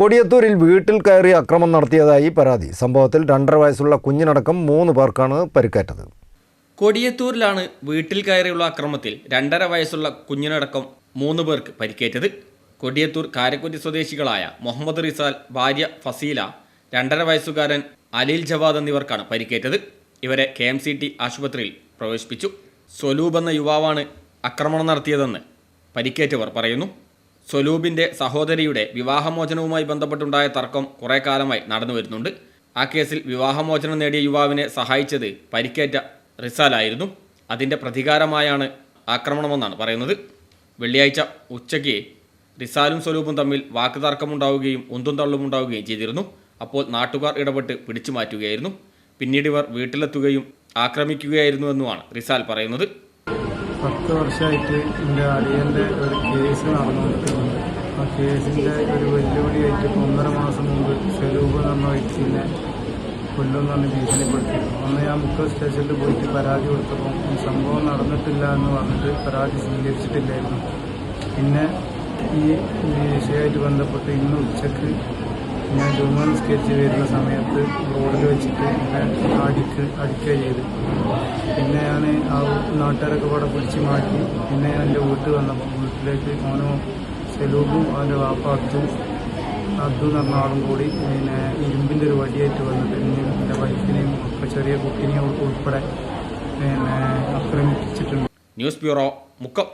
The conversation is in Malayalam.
കൊടിയത്തൂരിൽ വീട്ടിൽ കയറി അക്രമം നടത്തിയതായി പരാതി. സംഭവത്തിൽ രണ്ടര വയസ്സുള്ള കുഞ്ഞിനടക്കം മൂന്ന് പേർക്കാണ് പരിക്കേറ്റത്. കൊടിയത്തൂരിലാണ് വീട്ടിൽ കയറിയുള്ള അക്രമത്തിൽ രണ്ടര വയസ്സുള്ള കുഞ്ഞിനടക്കം മൂന്ന് പേർക്ക് പരിക്കേറ്റത്. കൊടിയത്തൂർ കാരക്കുറ്റി സ്വദേശികളായ മുഹമ്മദ് റിസാൽ ഭാര്യ ഫസീല രണ്ടര വയസ്സുകാരൻ അലിൽ ജവാദ് എന്നിവർക്കാണ് പരിക്കേറ്റത്. ഇവരെ കെ എം സി ടി ആശുപത്രിയിൽ പ്രവേശിപ്പിച്ചു. സ്വലൂബ് എന്ന യുവാവാണ് ആക്രമണം നടത്തിയതെന്ന് പരിക്കേറ്റവർ പറയുന്നു. സ്വലൂബിന്റെ സഹോദരിയുടെ വിവാഹമോചനവുമായി ബന്ധപ്പെട്ടുണ്ടായ തർക്കം കുറേ കാലമായി നടന്നു വരുന്നുണ്ട് ആ കേസിൽ വിവാഹമോചനം നേടിയ യുവാവിനെ സഹായിച്ചത് പരിക്കേറ്റ റിസാലായിരുന്നു. അതിന്റെ പ്രതികാരമായാണ് ആക്രമണമെന്നാണ് പറയുന്നത്. വെള്ളിയാഴ്ച ഉച്ചയ്ക്ക് റിസാലും സ്വലൂബും തമ്മിൽ വാക്കുതർക്കമുണ്ടാവുകയും ഒന്തും തള്ളും ഉണ്ടാവുകയും ചെയ്തിരുന്നു. അപ്പോൾ നാട്ടുകാർ ഇടപെട്ട് പിടിച്ചു മാറ്റുകയായിരുന്നു പിന്നീട് ഇവർ വീട്ടിലെത്തുകയും ആക്രമിക്കുകയായിരുന്നുവെന്നുമാണ് റിസാൽ പറയുന്നത്. പത്ത് വർഷമായിട്ട് എന്റെ അടിയന്റെ ഒരു കേസ് നടന്നിട്ടുണ്ട്. ആ കേസിന്റെ ഒരു വെല്ലുവിളിയായിട്ട് ഒന്നര മാസം മുമ്പ് സ്വരൂപ് പറഞ്ഞ വ്യക്തിനെ കൊല്ലുമെന്ന് പറഞ്ഞ് ഭീഷണിപ്പെടുത്തി അന്ന് ഞാൻ മുക്ക സ്റ്റേഷനിൽ പോയിട്ട് പരാതി കൊടുത്തപ്പോൾ ഈ സംഭവം നടന്നിട്ടില്ല എന്ന് പറഞ്ഞിട്ട് പരാതി സ്വീകരിച്ചിട്ടില്ലായിരുന്നു. പിന്നെ ഈ വിഷയമായിട്ട് ബന്ധപ്പെട്ട് ഇന്ന് ഉച്ചയ്ക്ക് ഞാൻ ജുമ നിസ്കരിച്ച് വരുന്ന സമയത്ത് റോഡിൽ വെച്ചിട്ട് എന്നെ അടിക്ക് അടിക്കുക ചെയ്ത് പിന്നെ ഞാൻ ആ നാട്ടുകാരൊക്കെ കൂടെ പിടിച്ച് മാറ്റി. പിന്നെ ഞാൻ എന്റെ വീട്ടിൽ വന്നപ്പോൾ വീട്ടിലേക്ക് മോനോ സെലൂബും അവന്റെ വാപ്പ അബ്ദും അബ്ദു എന്ന് പറഞ്ഞ ആളും കൂടി പിന്നെ ഇരുമ്പിന്റെ ഒരു വടിയായിട്ട് വന്നിട്ട് എന്റെ വൈഫിനെയും ഒക്കെ ചെറിയ കുട്ടീനെയും ഉൾപ്പെടെ പിന്നെ ആക്രമിച്ചിട്ടുണ്ട് ന്യൂസ് ബ്യൂറോ മുക്കം.